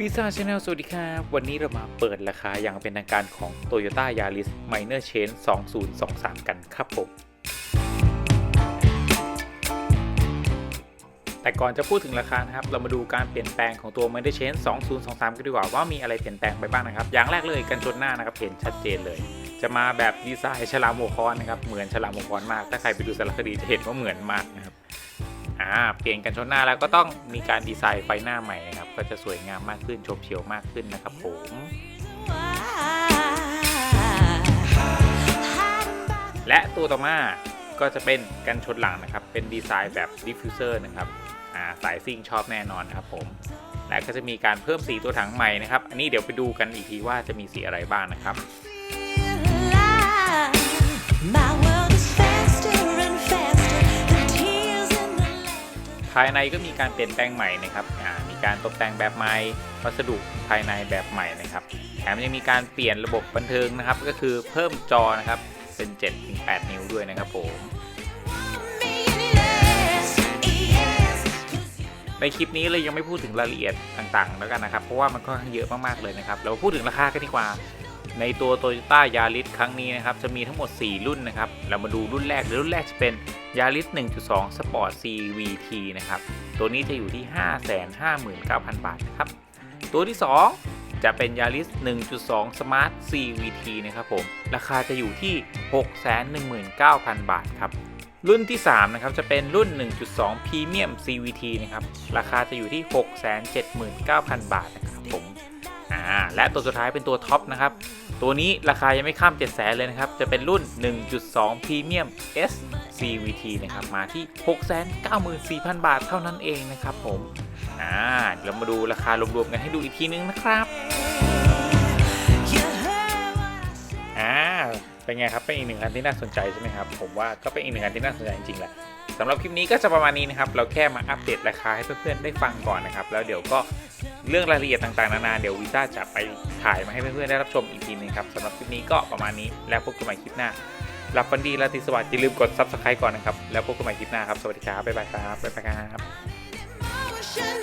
วีซ่าชาแนลสวัสดีครับ วันนี้เรามาเปิดราคาอย่างเป็นทางการของ Toyota Yaris Minor Change 2023 กันครับผม แต่ก่อนจะพูดถึงราคานะครับ เรามาดูการเปลี่ยนแปลงของตัว Minor Change 2023 กันดีกว่าว่ามีอะไรเปลี่ยนแปลงไปบ้างนะครับ อย่างแรกเลยกันชนหน้านะครับเห็นชัดเจนเลย จะมาแบบดีไซน์ฉลามหัวค้อนนะครับ เหมือนฉลามหัวค้อนมาก ถ้าใครไปดูสารคดีจะเห็นว่าเหมือนมากนะครับ อ่าเปลี่ยนกันชนหน้าแล้วก็ต้องมีการดีไซน์ไฟหน้าใหม่นะครับ ก็จะสวยงามมากขึ้นโฉบเฉียวมากขึ้นนะครับผมและตัวต่อมาก็จะเป็นกันชนหลังนะครับ เป็นดีไซน์แบบดิฟฟิวเซอร์นะครับอ่าสายซิ่งชอบแน่นอนนะครับผมและก็จะมีการเพิ่มสีตัวถังใหม่นะครับ อันนี้เดี๋ยวไปดูกันอีกทีว่าจะมีสีอะไรบ้างนะครับ ภายในก็มีการเปลี่ยนแปลงใหม่นะครับมีการตกแต่งแบบใหม่ วัสดุภายในแบบใหม่นะครับ แถมยังมีการเปลี่ยนระบบบันเทิงนะครับ ก็คือเพิ่มจอนะครับเป็น 7-8 นิ้วด้วยนะครับผมในคลิปนี้เลยยังไม่พูดถึงรายละเอียดต่างๆ แล้วกันนะครับ เพราะว่ามันค่อนข้างเยอะมากๆเลยนะครับ เราพูดถึงราคากันดีกว่า ในตัว Toyota Yaris ครั้งนี้นะครับ จะมีทั้งหมด 4 รุ่นนะครับ เรามาดูรุ่นแรกรุ่นแรกจะเป็น Yaris 1.2 Sport CVT นะครับ ตัวนี้จะอยู่ที่ 559,000 บาทนะครับ ตัวที่ 2 จะเป็น Yaris 1.2 Smart CVT นะครับผม ราคาจะอยู่ที่ 619,000 บาทครับ รุ่นที่ 3 นะครับ จะเป็นรุ่น 1.2 Premium CVT นะครับ ราคาจะอยู่ที่ 679,000 บาทนะครับผม อ่าและตัวสุดท้ายเป็นตัวท็อปนะครับตัวนี้ราคายังไม่ข้าม 7 0 0 0 0เลยนะครับ จะเป็นรุ่น 1.2 Premium S CVT นะครับ มาที่ 694,000 บาทเท่านั้นเองนะครับผม อ่า เรามาดูราคารวมๆกันให้ดูอีกทีนึงนะครับ อ่า เป็นไงครับ เป็นอีกหนึ่งอันที่น่าสนใจใช่ไหมครับ ผมว่าก็เป็นอีกหนึ่งอันที่น่าสนใจจริงๆแหละสำหรับคลิปนี้ก็จะประมาณนี้นะครับ เราแค่มาอัปเดตราคาให้เพื่อนๆได้ฟังก่อนนะครับ แล้วเดี๋ยวก็ เรื่องรายละเอียดต่างๆนานาเดี๋ยววีซ่าจะไปถ่ายมาให้เพื่อนๆได้รับชมอีกทีนึงครับสำหรับคลิปนี้ก็ประมาณนี้แล้วพบกันใหม่คลิปหน้าหลับฟันดีราตรีสวัสดิ์อย่าลืมกด subscribe ก่อนนะครับ แล้วพบกันใหม่คลิปหน้าครับ สวัสดีครับ บ๊ายบายครับ บ๊ายบายครับ